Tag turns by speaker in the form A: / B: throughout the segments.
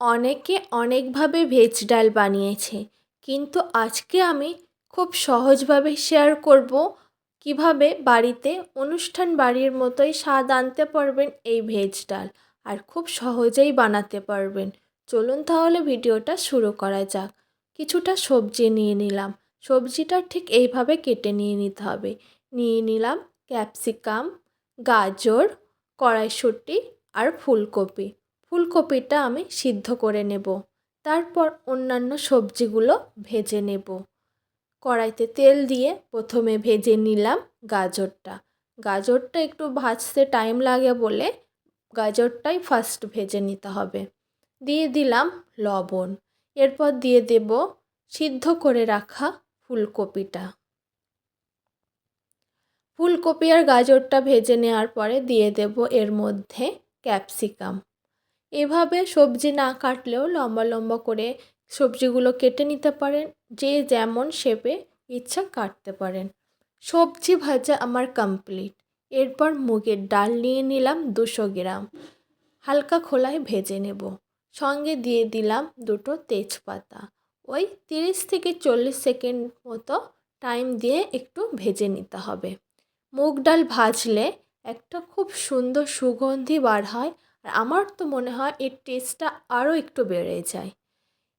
A: অনেকে অনেকভাবে ভেজ ডাল বানিয়েছে, কিন্তু আজকে আমি খুব সহজভাবে শেয়ার করব কীভাবে বাড়িতে অনুষ্ঠান বাড়ির মতোই স্বাদ আনতে পারবেন এই ভেজ ডাল আর খুব সহজেই বানাতে পারবেন। চলুন তাহলে ভিডিওটা শুরু করা যাক। কিছুটা সবজি নিয়ে নিলাম। সবজিটা ঠিক এইভাবে কেটে নিয়ে নিতে হবে। নিয়ে নিলাম ক্যাপসিকাম, গাজর, কড়াইশুঁটি আর ফুলকপি। ফুলকপিটা আমি সিদ্ধ করে নেব। তারপর অন্যান্য সবজিগুলো ভেজে নেব। কড়াইতে তেল দিয়ে প্রথমে ভেজে নিলাম গাজরটা। গাজরটা একটু ভাজতে টাইম লাগে বলে গাজরটাই ফার্স্ট ভেজে নিতে হবে। দিয়ে দিলাম লবণ। এরপর দিয়ে দেব সিদ্ধ করে রাখা ফুলকপিটা। ফুলকপি আর গাজরটা ভেজে নেওয়ার পরে দিয়ে দেব এর মধ্যে ক্যাপসিকাম। এভাবে সবজি না কাটলেও লম্বা লম্বা করে সবজিগুলো কেটে নিতে পারেন, যে যেমন শেপে ইচ্ছা কাটতে পারেন। সবজি ভাজা আমার কমপ্লিট এরপর মুগের ডাল নিয়ে নিলাম দুশো গ্রাম। হালকা খোলায় ভেজে নেব। সঙ্গে দিয়ে দিলাম দুটো তেজপাতা। ওই তিরিশ থেকে চল্লিশ সেকেন্ড মতো টাইম দিয়ে একটু ভেজে নিতে হবে। মুগ ডাল ভাজলে একটা খুব সুন্দর সুগন্ধি বার হয় আর আমার তো মনে হয় এর টেস্টটা আরও একটু বেড়ে যায়।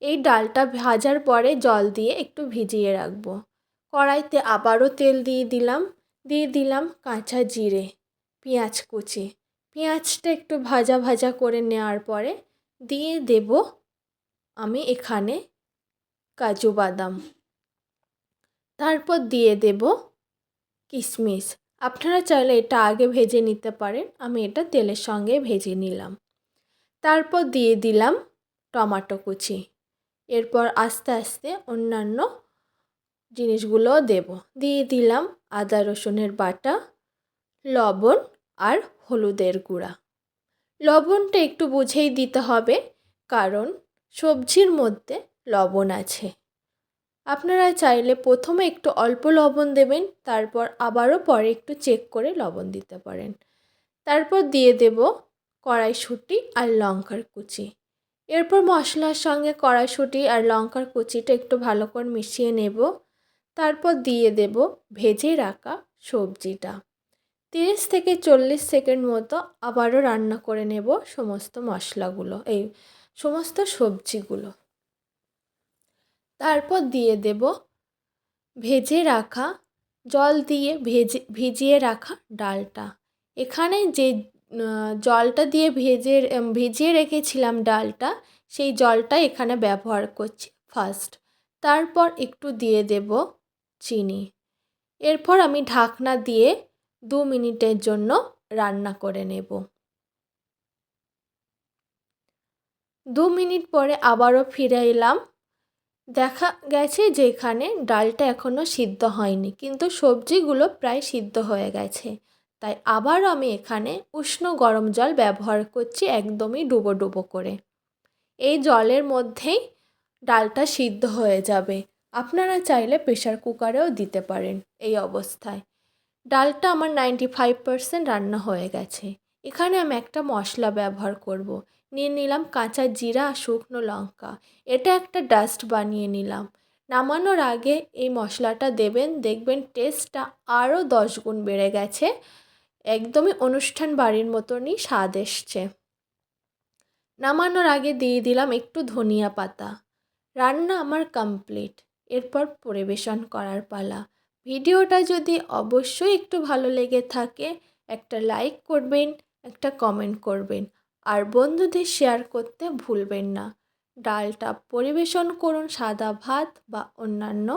A: এই ডালটা ভাজার পরে জল দিয়ে একটু ভিজিয়ে রাখব। কড়াইতে আবারও তেল দিয়ে দিলাম দিয়ে দিলাম কাঁচা জিরে, পেঁয়াজ কুচি। পেঁয়াজটা একটু ভাজা ভাজা করে নেওয়ার পরে দিয়ে দেব আমি এখানে কাজু বাদাম। তারপর দিয়ে দেব কিশমিশ আপনারা চাইলে এটা আগে ভেজে নিতে পারেন। আমি এটা তেলের সঙ্গে ভেজে নিলাম। তারপর দিয়ে দিলাম টমাটো কুচি। এরপর আস্তে আস্তে অন্যান্য জিনিসগুলোও দেব। দিয়ে দিলাম আদা, রসুনের বাটা, লবণ আর হলুদের গুঁড়া। লবণটা একটু বুঝেই দিতে হবে, কারণ সবজির মধ্যে লবণ আছে। আপনারা চাইলে প্রথমে একটু অল্প লবণ দেবেন, তারপর আবারও পরে একটু চেক করে লবণ দিতে পারেন। তারপর দিয়ে দেব কড়াইশুঁটি আর লঙ্কার কুচি। এরপর মশলার সঙ্গে কড়াইশুঁটি আর লঙ্কার কুচিটা একটু ভালো করে মিশিয়ে নেব। তারপর দিয়ে দেব ভেজে রাখা সবজিটা। তিরিশ থেকে চল্লিশ সেকেন্ড মতো আবারও রান্না করে নেব সমস্ত মশলাগুলো, এই সমস্ত সবজিগুলো। তারপর দিয়ে দেব ভেজে রাখা, জল দিয়ে ভেজে, ভিজিয়ে রাখা ডালটা। এখানে যে জলটা দিয়ে ভেজে ভিজিয়ে রেখেছিলাম ডালটা, সেই জলটা এখানে ব্যবহার করছি ফার্স্ট তারপর একটু দিয়ে দেব চিনি। এরপর আমি ঢাকনা দিয়ে দু মিনিটের জন্য রান্না করে নেব। দু মিনিট পরে আবারও ফিরে এলাম দেখা গেছে যে এখানে ডালটা এখনও সিদ্ধ হয়নি, কিন্তু সবজিগুলো প্রায় সিদ্ধ হয়ে গেছে। তাই আবার আমি এখানে উষ্ণ গরম জল ব্যবহার করছি একদমই ডুবো ডুবো করে। এই জলের মধ্যেই ডালটা সিদ্ধ হয়ে যাবে। আপনারা চাইলে প্রেশার কুকারেও দিতে পারেন এই অবস্থায়। ডালটা আমার নাইনটি ফাইভ পারসেন্ট রান্না হয়ে গেছে। এখানে আমি একটা মশলা ব্যবহার করব। নিয়ে নিলাম কাঁচা জিরা শুকনো লঙ্কা। এটা একটা ডাস্ট বানিয়ে নিলাম। নামানোর আগে এই মশলাটা দেবেন। দেখবেন টেস্টটা আরও দশ গুণ বেড়ে গেছে। একদমই অনুষ্ঠান বাড়ির মতনই স্বাদ এসছে। নামানোর আগে দিয়ে দিলাম একটু ধনিয়া পাতা। রান্না আমার কমপ্লিট এরপর পরিবেশন করার পালা। ভিডিওটা যদি অবশ্যই একটু ভালো লেগে থাকে, একটা লাইক করবেন। একটা কমেন্ট করবেন। আর বন্ধুদের শেয়ার করতে ভুলবেন না। ডালটা পরিবেশন করুন সাদা ভাত বা অন্যান্য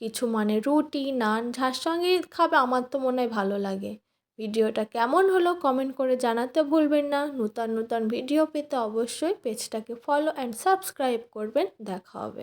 A: কিছু মানে রুটি, নান যার সঙ্গে খাবে আমার তো মনে হয় ভালো লাগে। ভিডিওটা কেমন হলো কমেন্ট করে জানাতে ভুলবেন না। নূতন নূতন ভিডিও পেতে অবশ্যই পেজটাকে ফলো অ্যান্ড সাবস্ক্রাইব করবেন। দেখা হবে।